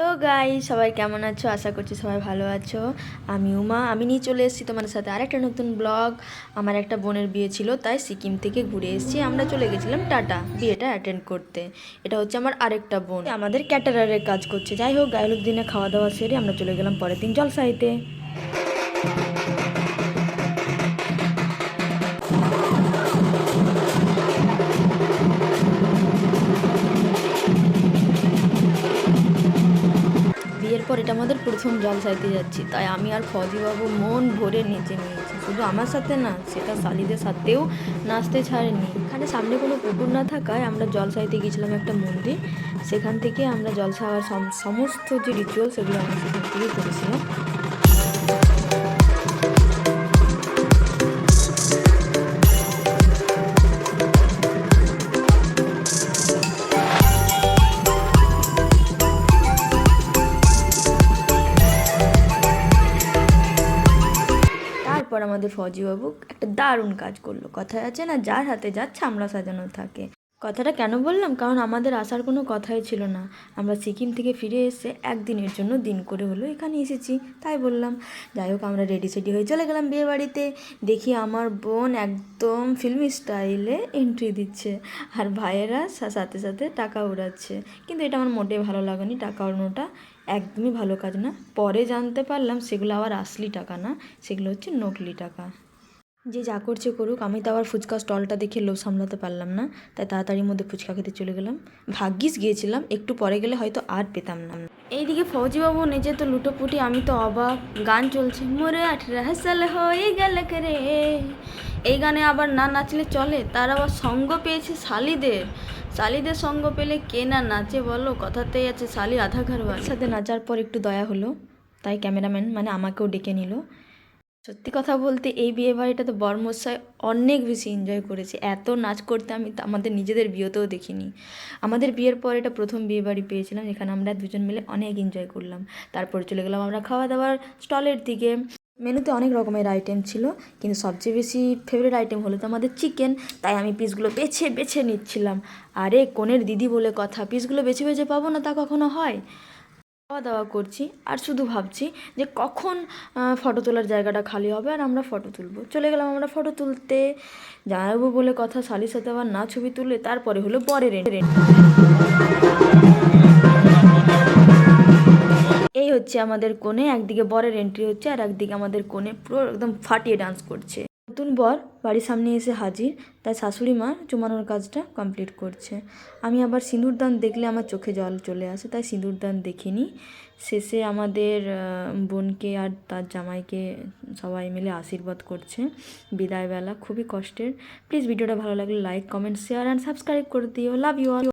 তো গাই সবাই কেমন আছো? আশা করছি সবাই ভালো আছো। আমি উমা, আমি নিয়ে চলে এসেছি তোমাদের সাথে আরেকটা নতুন ব্লগ। আমার একটা বোনের বিয়ে ছিল, তাই সিকিম থেকে ঘুরে এসেছি। আমরা চলে গেছিলাম টাটা বিয়েটা অ্যাটেন্ড করতে। এটা হচ্ছে আমার আরেকটা বোন। আমাদের ক্যাটারারের কাজ করছে। যাই হোক গায়ের হলুদ দিনে খাওয়া দাওয়া সেরে আমরা চলে গেলাম পরের দিন জলসাইতে। বিয়ের পর এটা আমাদের প্রথম জল সাইতে যাচ্ছি। তাই আমি আর ফজিবাবু মন ভরে নেচে নিয়েছি। শুধু আমার সাথে না, সেটা শালিদের সাথেও নাচতে ছাড়েনি। এখানে সামনে কোনো পুকুর না থাকায় আমরা জল সাইতে গিয়েছিলাম একটা মন্দির। সেখান থেকে আমরা জল ছাওয়ার সম- সমস্ত যে রিচুয়াল সেগুলো আমরা সেখান থেকেই করেছিলাম। তারপর আমাদের ফজিবাবু একটা দারুণ কাজ করল। কথায় আছে না, যার হাতে যার ছামড়া সাজানো থাকে। কথাটা কেন বললাম? কারণ আমাদের আসার কোনো কথাই ছিল না। আমরা সিকিম থেকে ফিরে এসে একদিনের জন্য দিন করে হলো এখানে এসেছি, তাই বললাম। যাই হোক, আমরা রেডি সেডি হয়ে চলে গেলাম বিয়ে বাড়িতে দেখি আমার বোন একদম ফিল্মি স্টাইলে এন্ট্রি দিচ্ছে আর ভাইয়েরা সাথে সাথে টাকা উড়াচ্ছে। কিন্তু এটা আমার মোটেই ভালো লাগেনি, টাকা উড়ানোটা একদমই ভালো কাজ না। পরে জানতে পারলাম সেগুলো আবার আসলি টাকা না, সেগুলো হচ্ছে নকলি টাকা। যে যা করছে করুক আমি তো আবার ফুচকা স্টলটা দেখে লোভ সামলাতে পারলাম না। তাই তাড়াতাড়ির মধ্যে ফুচকা খেতে চলে গেলাম। ভাগ্যিস গিয়েছিলাম একটু পরে গেলে হয়তো আর পেতাম না। এইদিকে ফৌজিবাবু নিজে তো লুটোপুটি আমি তো অবাক। গান চলছে মোরে আঠরা হয়ে গেল রে এই গানে আবার না নাচলে চলে তার আবার সঙ্গ পেয়েছে শালিদের। শালিদের সঙ্গ পেলে কে না নাচে বলো? কথাতেই আছে শালি আধা ঘর সাথে নাচার পর একটু দয়া হলো তাই ক্যামেরাম্যান মানে আমাকেও ডেকে নিল। সত্যি কথা বলতে এই বিয়ে বাড়িটাতে বর্মশাই অনেক বেশি এনজয় করেছে। এত নাচ করতে আমি আমাদের নিজেদের বিয়েতেও দেখিনি। আমাদের বিয়ের পর এটা প্রথম বিয়ে বাড়ি পেয়েছিলাম, যেখানে আমরা দুজন মিলে অনেক এনজয় করলাম। তারপর চলে গেলাম আমরা খাওয়া দাওয়ার স্টলের দিকে। মেনুতে অনেক রকমের আইটেম ছিল, কিন্তু সবচেয়ে বেশি ফেভারিট আইটেম হলো তো আমাদের চিকেন তাই আমি পিসগুলো বেছে বেছে নিচ্ছিলাম। আরে, কোনের দিদি বলে কথা পিসগুলো বেছে বেছে পাবো না তা কখনো হয়? খাওয়া দাওয়া করছি আর শুধু ভাবছি যে কখন ফটো তোলার জায়গাটা খালি হবে আর আমরা ফটো তুলবো। চলে গেলাম আমরা ফটো তুলতে। জানাব বলে কথা শালির সাথে আবার না ছবি তুলে তারপরে হলো বরের এন্ট্রি। এই হচ্ছে আমাদের কোণে, একদিকে বরের এন্ট্রি হচ্ছে আর একদিকে আমাদের কোণে পুরো একদম ফাটিয়ে ডান্স করছে। নতুন বর বাড়ির সামনে এসে হাজির তাই শাশুড়ি মা চুমানোর কাজটা কমপ্লিট করছে। আমি আবার সিঁদুরদান দেখলে আমার চোখে জল চলে আসে, তাই সিঁদুরদান দেখিনি। শেষে আমাদের বোনকে আর তার জামাইকে সবাই মিলে আশীর্বাদ করছে। বিদায়বেলা, খুবই কষ্টের। প্লিজ ভিডিওটা ভালো লাগলে like comment share and subscribe করে দিও। Love you all